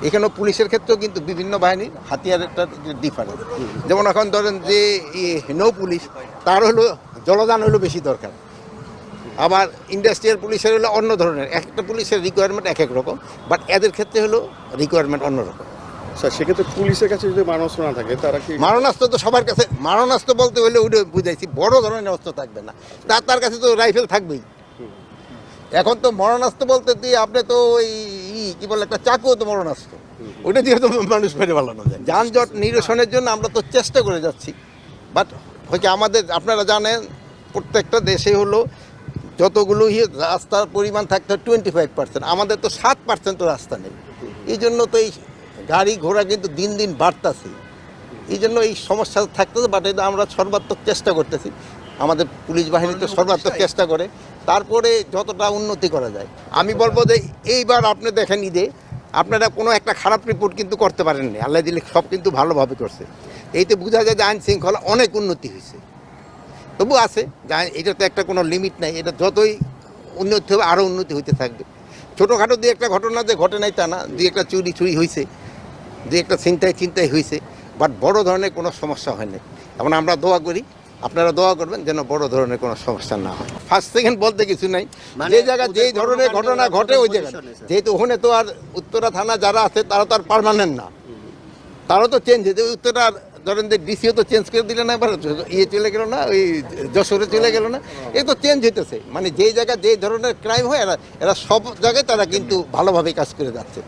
এখানেও পুলিশের ক্ষেত্রেও কিন্তু বিভিন্ন বাহিনীর হাতিয়ারের ডিফারেন্স যেমন এখন ধরেন যে নৌ পুলিশ তার হলো জলদান হলো বেশি দরকার। আবার ইন্ডাস্ট্রিয়াল পুলিশের হলো অন্য ধরনের একটা পুলিশের রিকোয়ারমেন্ট এক এক রকম বাট এদের ক্ষেত্রে হলো রিকোয়ারমেন্ট অন্যরকম স্যার সেক্ষেত্রে পুলিশের কাছে যদি মানবস্ত্র না থাকে তারা কি মারণাস্ত্র তো সবার কাছে মারণাস্ত্র বলতে হলে ওইটা বুঝাইছি বড় ধরনের অস্ত্র থাকবে না। তার তার কাছে তো রাইফেল থাকবেই। এখন তো মরণাস্ত্র বলতে দিয়ে আপনি তো ওই কি বলে একটা চাকুও তো মরণাস্ত্র ওইটা দিয়ে তো মানুষ মেরে ফেলানো যায়। যানজট নিরসনের জন্য আমরা তো চেষ্টা করে যাচ্ছি। বাট হচ্ছে আমাদের আপনারা জানেন প্রত্যেকটা দেশে হলো যতগুলো ইয়ে রাস্তার পরিমাণ থাকতে হয় টোয়েন্টি ফাইভ পার্সেন্ট আমাদের তো সাত পার্সেন্টও রাস্তা নেই। এই জন্য তো এই গাড়ি ঘোড়া কিন্তু দিন দিন বাড়তাছে। এই জন্য এই সমস্যা থাকতেছে বাট এটা আমরা সর্বাত্মক চেষ্টা করতেছি। আমাদের পুলিশ বাহিনী তো সর্বাত্মক চেষ্টা করে। তারপরে যতটা উন্নতি করা যায়। আমি বলব যে এইবার আপনি দেখেন ঈদে, আপনারা কোনো একটা খারাপ রিপোর্ট কিন্তু করতে পারেননি। আল্লাহ দিলে সব কিন্তু ভালোভাবে করছে। এইতে বোঝা যায় যে আইন শৃঙ্খলা অনেক উন্নতি হয়েছে। তবু আছে এটা তো একটা কোনো লিমিট নাই। এটা যতই উন্নতি হবে আরও উন্নতি হইতে থাকবে। ছোটোখাটো দুই একটা ঘটনা যে ঘটে নাই তা না। দুই একটা চুরি চুরি হয়েছে দুই একটা চিন্তায় চিন্তায় হয়েছে বাট বড় ধরনের কোনো সমস্যা হয়নি এখন আমরা দোয়া করি আপনারা দোয়া করবেন যেন বড় ধরনের কোনো সমস্যা না হয়। ফার্স্ট সেকেন্ড বলতে কিছু নাই। মানে যে জায়গায় যেই ধরনের ঘটনা ঘটে ওই জায়গায়। যেহেতু ওখানে তো আর উত্তরা থানা যারা আছে তারা তো আর পারমানেন্ট না। তারও তো চেঞ্জ হয়েছে উত্তরা ধরেন যে ডিসিও তো চেঞ্জ করে দিলে না এবার ইয়ে চলে গেল না ওই যশোরে চলে গেল না। এ তো চেঞ্জ হইতেছে। মানে যেই জায়গায় যেই ধরনের ক্রাইম হয় এরা এরা সব জায়গায় তারা কিন্তু ভালোভাবে কাজ করে যাচ্ছে।